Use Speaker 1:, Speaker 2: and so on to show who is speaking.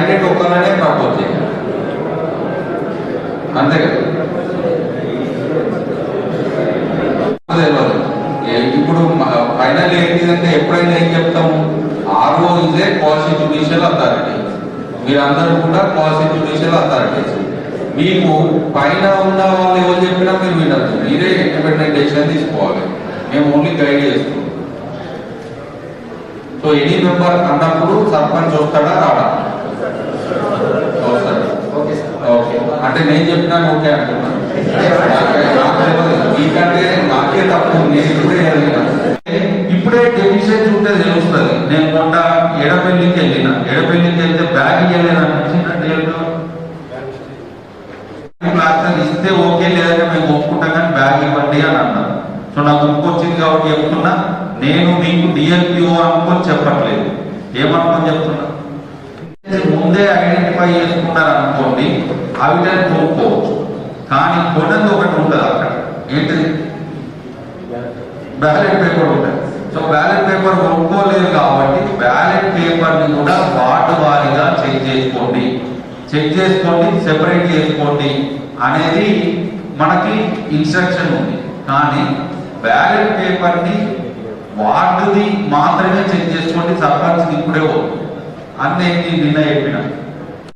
Speaker 1: Candidate ఒక్కరినే propose చేయాలి. అంతే కదా? ఇప్పుడు ఫైనల్ ఏంటిదంటే ఎప్పుడైనా ఏం చెప్తాము? RO is a quasi judicial authority. మీరందరూ కూడా క్వాసి జ్యుడిషియల్ అథారిటీస్ మీకు పైన ఉన్న వాళ్ళు ఎవరు చెప్పినా మీరు వినద్దు. మీరే ఇండిపెండెంట్ డెసిషన్ తీసుకోవాలి. మేము ఓన్లీ గైడ్ చేస్తాం సో ఎనీ మెంబర్ అన్నప్పుడు సర్పంచ్ వస్తాడా రాడా వస్తాడు
Speaker 2: ఓకే సార్
Speaker 1: ఓకే అంటే నేను చెప్తున్నాను ఓకే అంటున్నాను. మీకంటే నాకే తప్పు. నేను ఇప్పుడే ఇప్పుడే డెఫిషియన్స్ ఉంటే తెలుస్తుంది. నేను మొన్న ఎడపెల్లికి వెళ్ళిన. ఎడపెల్లికి వెళ్తే బ్యాగ్ ఇవ్వలేదు అనిపించిందంటే ఇస్తే ఓకే లేదంటే మేము ఒప్పుకుంటాం కానీ బ్యాగ్ ఇవ్వండి అని అన్నారు సో నాకు బుక్ కాబట్టి చెప్తున్నా. నేను మీకు డిఎల్పిఓ అనుకొని చెప్పట్లేదు. ఏమనుకొని చెప్తున్నా? ముందే ఐడెంటిఫై చేసుకున్నారు అనుకోండి అవి కొనుక్కోవచ్చు కానీ కొన్నది ఒకటి ఉంటుంది అక్కడ. ఏంటిది బ్యాలెట్ పేపర్ ఉంటుంది. సో బ్యాలెట్ పేపర్ కొనుక్కోలేదు కాబట్టి బ్యాలెట్ పేపర్ని కూడా వార్డు వారీగా చెక్ చేసుకోండి. చెక్ చేసుకోండి సెపరేట్ చేసుకోండి అనేది మనకి ఇన్స్ట్రక్షన్ ఉంది. కానీ బ్యాలెట్ పేపర్ని వార్డుది మాత్రమే చెక్ చేసుకోండి సర్పంచ్ ఇప్పుడే అన్నీ నిన్న చెప్పినా?